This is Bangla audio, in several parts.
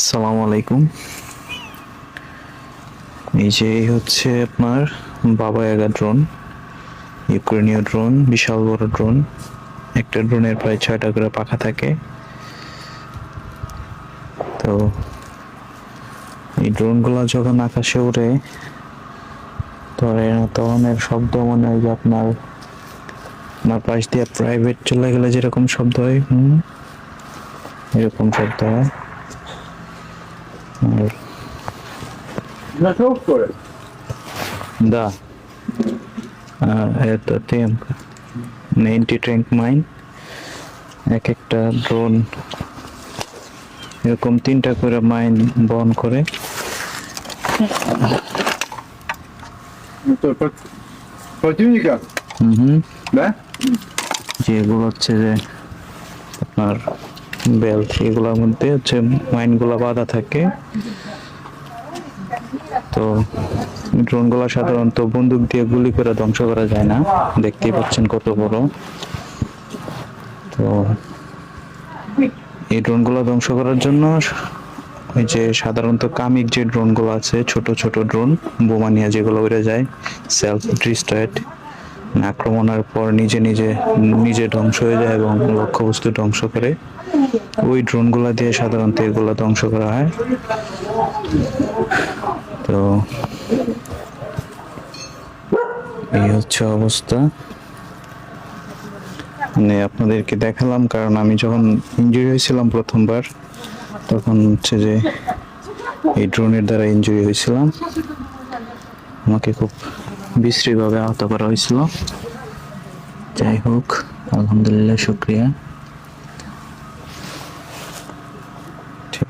আসসালামু আলাইকুম। এই যে হচ্ছে আপনার বাবা এগা ড্রোন, ইউক্রেনীয় ড্রোন, বিশাল বড় ড্রোন। একটা ড্রোনের প্রায় ছয়টা করে পাখা থাকে। তো এই ড্রোনগুলো যখন আকাশে ওড়ে তো তখনের শব্দ মনে হয় যে আপনার আপনার পাশ দিয়ে প্রাইভেট চলে গেলে যেরকম শব্দ হয়, হুম, এরকম শব্দ হয়। Нашел, что ли? Да. А, это темп. На anti-tank mine. এক একটা ড্রোন এরকম তিনটা করে মাইন বন করে প্রতিনিকা হুম হুম যে এগুলো হচ্ছে যে আপনার বেল এগুলোর মধ্যে হচ্ছে মাইনগুলো বাঁধা থাকে। তো ড্রোনগুলো সাধারণত বন্দুক দিয়ে গুলি করে ধ্বংস করা যায় না। দেখতেই পাচ্ছেন কত বড়। তো এই ড্রোনগুলো ধ্বংস করার জন্য ওই যে সাধারণত কামিক যে ড্রোনগুলো আছে, ছোট ছোট ড্রোন বোমা নিয়ে যেগুলো উড়ে যায় সেলফ ডিস্ট্রয়েড আক্রমণের পর নিজে নিজে নিজে ধ্বংস হয়ে যায় এবং লক্ষ্যবস্তু ধ্বংস করে। ওই ড্রোনগুলো দিয়ে সাধারণত এগুলো ধ্বংস করা হয়। তো এই হচ্ছে অবস্থা। মানে আপনাদেরকে দেখালাম, কারণ আমি যখন ইঞ্জুরি হয়েছিলাম প্রথমবার, তখন হচ্ছে যে এই ড্রোনের দ্বারা ইঞ্জুরি হয়েছিলাম। আমাকে খুব বিশ্রীভাবে আহত করা হয়েছিল। যাই হোক, আলহামদুলিল্লাহ, শুক্রিয়া ঠিক আছে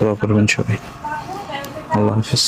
দোয়া করবেন সবাই। আল্লাহ হাফিজ।